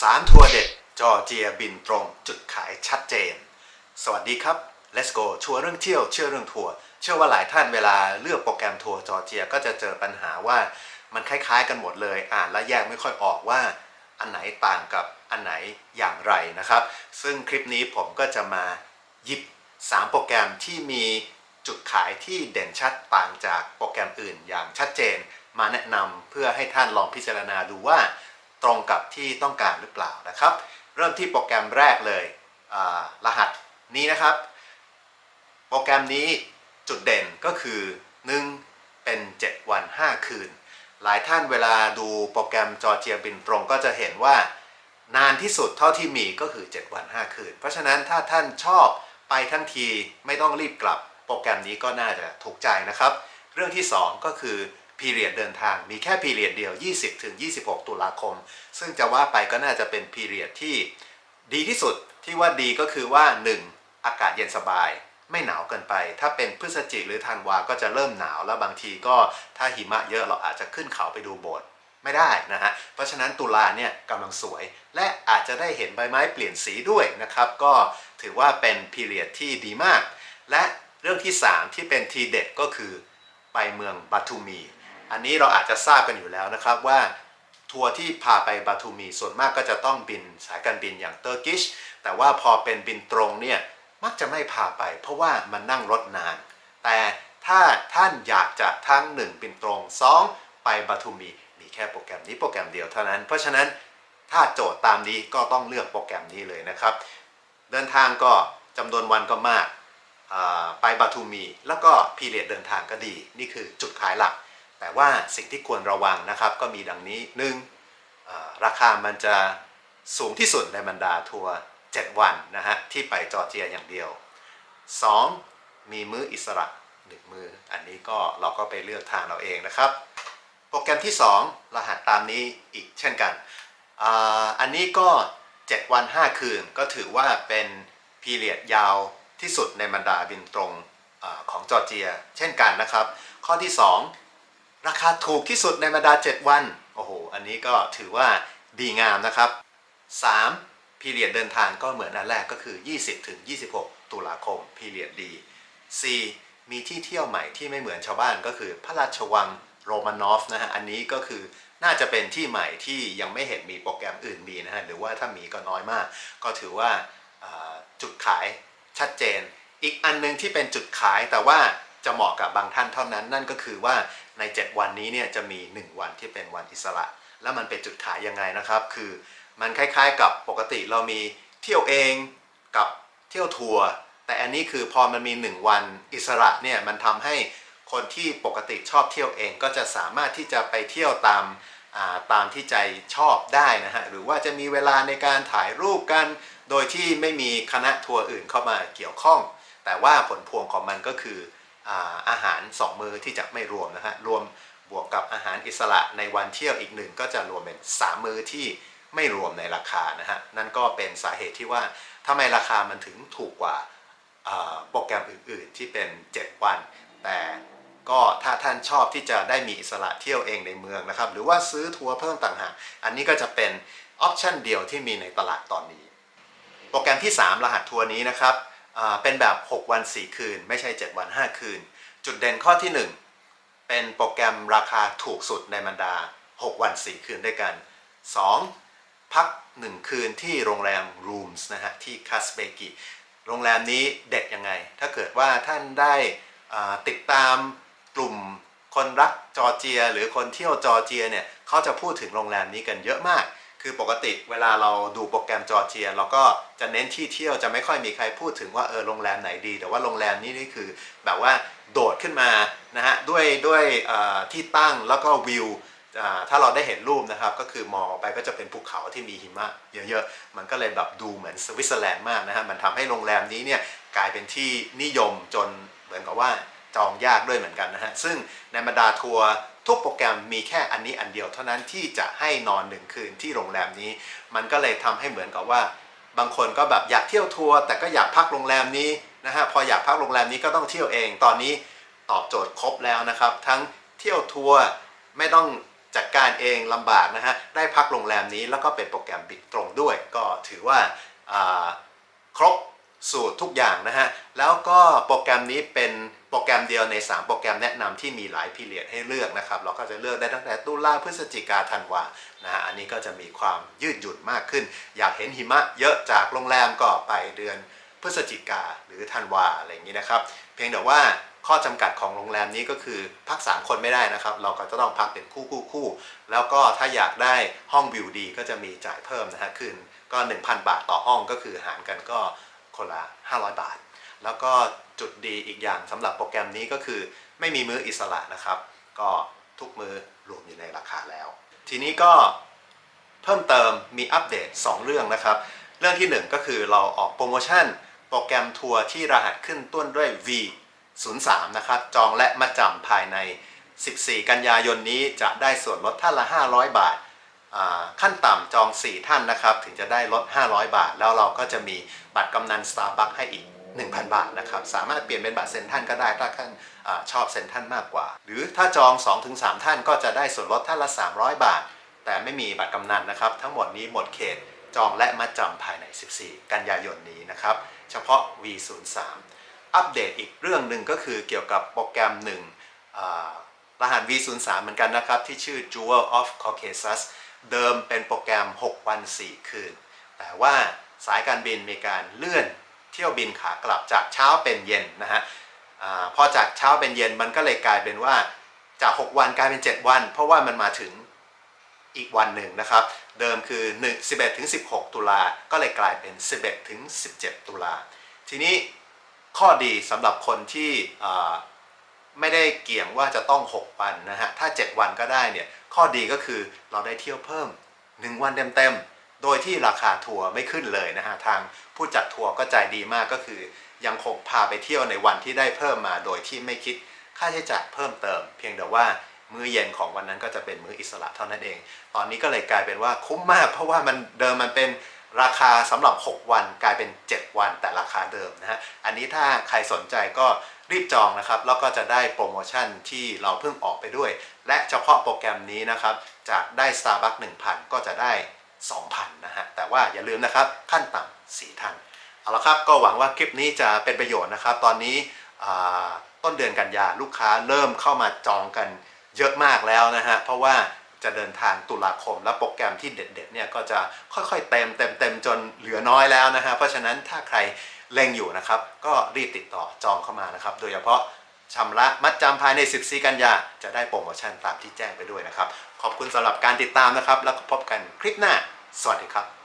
สารทัวร์เด็ดจอร์เจียบินตรงจุดขายชัดเจน สวัสดีครับ Let's go ชัวร์เรื่องเที่ยวเชื่อเรื่องทัวร์เชื่อว่าหลายท่านเวลาเลือกโปรแกรมทัวร์จอร์เจียก็จะเจอปัญหาว่ามันคล้ายๆ กันหมดเลย อ่านแล้วแยกไม่ค่อยออกว่า อันไหนต่างกับอันไหนอย่างไรนะครับ ซึ่งคลิปนี้ผมก็จะมาหยิบ 3 โปรแกรมที่มีจุดขายที่เด่นชัดต่างจากโปรแกรมอื่นอย่างชัดเจน มาแนะนำเพื่อให้ท่านลองพิจารณาดูว่า ตรงกับที่ต้องการหรือเปล่านะครับ เริ่มที่โปรแกรมแรกเลยรหัสนี้นะครับ โปรแกรมนี้จุดเด่นก็คือ 1 เป็น 7 วัน 5 คืน หลายท่านเวลาดูโปรแกรมจอเจียบินตรงก็จะเห็นว่านานที่สุดเท่าที่มีก็คือ 7 วัน 5 คืน เพราะฉะนั้นถ้าท่านชอบไปทั้งทีไม่ต้องรีบกลับ โปรแกรมนี้ก็น่าจะถูกใจนะครับ เรื่องที่ 2 ก็คือ พีเรียดเดินทางมีแค่พีเรียดเดียว 20ถึง26 ตุลาคม ซึ่งจะว่าไปก็น่าจะเป็นพีเรียดที่ดีที่สุดที่ว่าดีก็คือว่า 1. อากาศเย็นสบาย ไม่หนาวเกินไป ถ้าเป็นพฤศจิกหรือธันวาก็จะเริ่มหนาวแล้วบางทีก็ถ้าหิมะเยอะเราอาจจะขึ้นเขาไปดูโบสถ์ไม่ได้นะฮะ เพราะฉะนั้นตุลาเนี่ยกำลังสวย และอาจจะได้เห็นใบไม้เปลี่ยนสีด้วยนะครับ ก็ถือว่าเป็นพีเรียดที่ดีมาก และเรื่องที่ 3 ที่เป็นทีเด็ดก็คือไปเมืองบาทูมี อันนี้เราอาจจะทราบกันอยู่แล้วนะครับว่าทัวร์ที่พาไปบาทูมีส่วนมากก็จะต้องบินสายการบินอย่างเตอร์กิชแต่ว่าพอเป็นบินตรงเนี่ยมักจะไม่พาไป เพราะว่ามันนั่งรถนาน แต่ถ้าท่านอยากจะทั้ง 1 บินตรง 2 ไปบาทูมีมีแค่โปรแกรมนี้โปรแกรมเดียวเท่านั้น เพราะฉะนั้นถ้าโจทย์ตามนี้ก็ต้องเลือกโปรแกรมนี้เลยนะครับ เดินทางก็จำนวนวันก็มาก ไปบาทูมี แล้วก็พีเรียดเดินทางก็ดี นี่คือจุดขายหลัก แต่ว่าสิ่งที่ควรระวังนะครับก็มีดังนี้หนึ่งราคามันจะสูงที่สุดในบรรดาทัวร์7วันนะฮะที่ไปจอร์เจียอย่างเดียว 2. มีมื้ออิสระ1มื้ออันนี้ก็เราก็ไปเลือกทางเราเองนะครับ โปรแกรมที่ 2 รหัสตามนี้อีกเช่นกันออันนี้ก็ 7 วัน 5 คืนก็ถือว่าเป็นพีเรียดยาวที่สุดในบรรดาบินตรงอของจอร์เจีย เช่นกันนะครับ ข้อที่ 2 ราคาถูกที่สุดในบรรดา 7 วัน โอ้โห อันนี้ก็ถือว่าดีงามนะครับ 3. พีเรียดเดินทางก็เหมือนอันแรกก็คือ 20 ถึง 26 ตุลาคมพีเรียดดี 4. มีที่เที่ยวใหม่ที่ไม่เหมือนชาวบ้านก็คือพระราชวังโรมานอฟนะฮะ อันนี้ก็คือน่าจะเป็นที่ใหม่ที่ยังไม่เห็นมีโปรแกรมอื่นมีนะฮะ หรือว่าถ้ามีก็น้อยมาก ก็ถือว่าจุดขายชัดเจน อีกอันหนึงที่เป็นจุดขายแต่ว่า จะเหมาะกับบางท่านเท่านั้น นั่นก็คือว่าใน 7 วันนี้เนี่ยจะมี 1 วันที่เป็นวันอิสระ แล้วมันเป็นจุดขายยังไงนะครับ คือมันคล้ายๆกับปกติเรามีเที่ยวเองกับเที่ยวทัวร์แต่อันนี้คือพอมันมี 1 วันอิสระเนี่ยมันทำให้คนที่ปกติชอบเที่ยวเองก็จะสามารถที่จะไปเที่ยวตามาตามที่ใจชอบได้นะฮะหรือว่าจะมีเวลาในการถ่ายรูปกัน โดยที่ไม่มีคณะทัวร์อื่นเข้ามาเกี่ยวข้อง แต่ว่าผลพวงของมันก็คือ อาอาหาร 2 มื้อที่จะไม่รวมนะฮะรวมบวกกับอาหารอิสระในวันเที่ยวอีกหนึ่งก็จะรวมเป็น 3 มื้อที่ไม่รวมในราคานะฮะนั่นก็เป็นสาเหตุที่ว่าทำไมราคามันถึงถูกกว่าโปรแกรมอื่น ๆ ที่เป็น 7 วัน แต่ก็ถ้าท่านชอบที่จะได้มีอิสระเที่ยวเองในเมืองนะครับ หรือว่าซื้อทัวร์เพิ่มต่างหากอันนี้ก็จะเป็นออปชันเดียวที่มีในตลาดตอนนี้ โปรแกรมที่ 3 รหัสทัวร์นี้นะครับ เป็นแบบ 6 วัน 4 คืน ไม่ใช่ 7 วัน 5 คืน จุดเด่นข้อที่ 1 เป็นโปรแกรมราคาถูกสุดในบรรดา 6 วัน 4 คืนด้วยกัน 2. พัก 1 คืนที่โรงแรม Rooms นะฮะ ที่คัสเบกิโรงแรมนี้เด็ดยังไง ถ้าเกิดว่าท่านได้ติดตามกลุ่มคนรักจอร์เจีย หรือคนเที่ยวจอร์เจียเนี่ยเขาจะพูดถึงโรงแรมนี้กันเยอะมาก คือปกติเวลาเราดูโปรแกรมจอร์เจีย เราก็จะเน้นที่เที่ยวจะไม่ค่อยมีใครพูดถึงว่าเออโรงแรมไหนดี แต่ว่าโรงแรมนี้นี่คือแบบว่าโดดขึ้นมานะฮะด้วยด้วยที่ตั้งแล้วก็วิวถ้าเราได้เห็นรูปนะครับ ก็คือมองไปก็จะเป็นภูเขาที่มีหิมะเยอะๆ มันก็เลยแบบดูเหมือนสวิตเซอร์แลนด์มากนะฮะ มันทำให้โรงแรมนี้เนี่ยกลายเป็นที่นิยมจนเหมือนกับว่าจองยากด้วยเหมือนกันนะฮะ ซึ่งในบรรดาทัวร์ ทุกโปรแกรมมีแค่อันนี้อันเดียวเท่านั้นที่จะให้นอนหนึ่งคืนที่โรงแรมนี้ มันก็เลยทำให้เหมือนกับว่า บางคนก็แบบอยากเที่ยวทัวร์แต่ก็อยากพักโรงแรมนี้นะฮะพออยากพักโรงแรมนี้ก็ต้องเที่ยวเองตอนนี้ตอบโจทย์ครบแล้วนะครับ ทั้งเที่ยวทัวร์ไม่ต้องจัดการเองลำบากนะฮะได้พักโรงแรมนี้แล้วก็เป็นโปรแกรมบินตรงด้วย ก็ถือว่าา สูตรทุกอย่างนะฮะ แล้วก็โปรแกรมนี้เป็นโปรแกรมเดียวใน 3 โปรแกรมแนะนำที่มีหลายพีเรียดให้เลือกนะครับ เราก็จะเลือกได้ตั้งแต่ตุลาพฤศจิกาธันวานะฮะ อันนี้ก็จะมีความยืดหยุ่นมากขึ้น อยากเห็นหิมะเยอะจากโรงแรมก็ไปเดือนพฤศจิกาหรือธันวาอะไรอย่างนี้นะครับ เพียงแต่ว่าข้อจำกัดของโรงแรมนี้ก็คือพัก 3 คนไม่ได้นะครับ เราก็จะต้องพักเป็นคู่คู่คู่แล้วก็ถ้าอยากได้ห้องวิวดีก็จะมีจ่ายเพิ่มนะฮะคืนก็ 1,000 บาทต่อห้องก็คือหารกันก็ คนละ 500 บาท แล้วก็จุดดีอีกอย่างสำหรับโปรแกรมนี้ก็คือ ไม่มีมื้ออิสระนะครับ ก็ทุกมื้อรวมอยู่ในราคาแล้ว ทีนี้ก็เพิ่มเติมมีอัปเดต 2 เรื่องนะครับ เรื่องที่ 1 ก็คือเราออกโปรโมชั่น โปรแกรมทัวร์ที่รหัสขึ้นต้นด้วย V 0 3นะครับ จองและมาจำภายใน 14 กันยายนนี้จะได้ส่วนลดท่านละ 500 บาท ขั้นต่ำจอง 4 ท่านนะครับ ถึงจะได้ลด 500 บาท แล้วเราก็จะมีบัตรกำนัน Starbucks ให้อีก 1,000 บาทนะครับ สามารถเปลี่ยนเป็นบัตรเซ็นทรันก็ได้ถ้าท่านอชอบเซ็นทรันมากกว่า หรือถ้าจอง 2-3 ท่านก็จะได้ส่วนลดท่านละ 300 บาท แต่ไม่มีบัตรกำนันนะครับ ทั้งหมดนี้หมดเขตจองและมัดจำภายใน 14 กันยายนนี้นะครับ เฉพาะ V03 อัปเดตอีกเรื่องหนึ่งก็คือเกี่ยวกับโปรแกรมหนึ่งรหัส V03 เหมือนกันนะครับ ที่ชื่อ Jewel of Caucasus เดิมเป็นโปรแกรม 6 วัน 4 คืน แต่ว่าสายการบินมีการเลื่อนเที่ยวบินขากลับจากเช้าเป็นเย็นนะฮะอพอจากเช้าเป็นเย็นมันก็เลยกลายเป็นว่าจาก 6 วันกลายเป็น 7 วัน เพราะว่ามันมาถึงอีกวันหนึ่งนะครับ เดิมคือ 1 11ถึง16 ตุลา ก็เลยกลายเป็น 11ถึง17 ตุลา ทีนี้ข้อดีสำหรับคนที่ไม่ได้เกี่ยงว่าจะต้อง 6 วันนะฮะ ถ้า 7 วันก็ได้เนี่ย ข้อดีก็คือเราได้เที่ยวเพิ่ม 1 วันเต็มๆ โดยที่ราคาทัวร์ไม่ขึ้นเลยนะฮะ ทางผู้จัดทัวร์ก็ใจดีมากก็คือ ยังคงพาไปเที่ยวในวันที่ได้เพิ่มมา โดยที่ไม่คิดค่าใช้จ่ายเพิ่มเติม เพียงแต่ว่ามื้อเย็นของวันนั้นก็จะเป็นมื้ออิสระเท่านั้นเอง ตอนนี้ก็เลยกลายเป็นว่าคุ้มมาก เพราะว่ามันเดิมมันเป็นราคาสำหรับ 6 วันกลายเป็น 7 วันแต่ราคาเดิมนะฮะ อันนี้ถ้าใครสนใจก็ รีบจองนะครับ แล้วก็จะได้โปรโมชั่นที่เราเพิ่งออกไปด้วย และเฉพาะโปรแกรมนี้นะครับจากได้ Starbucks 1,000 ก็จะได้ 2,000 นะฮะ แต่ว่าอย่าลืมนะครับขั้นต่ำ4ท่านเอาละครับก็หวังว่าคลิปนี้จะเป็นประโยชน์นะครับ ตอนนี้ต้นเดือนกันยาลูกค้าเริ่มเข้ามาจองกันเยอะมากแล้วนะฮะ เพราะว่าจะเดินทางตุลาคมและโปรแกรมที่เด็ดๆเนี่ยก็จะค่อยๆเต็มเต็มเต็มจนเหลือน้อยแล้วนะฮะ เพราะฉะนั้นถ้าใคร เล็งอยู่นะครับ ก็รีบติดต่อจองเข้ามานะครับ โดยเฉพาะชำระมัดจำภายใน 14 กันยา จะได้โปรโมชั่นตามที่แจ้งไปด้วยนะครับ ขอบคุณสำหรับการติดตามนะครับ แล้วก็พบกันคลิปหน้า สวัสดีครับ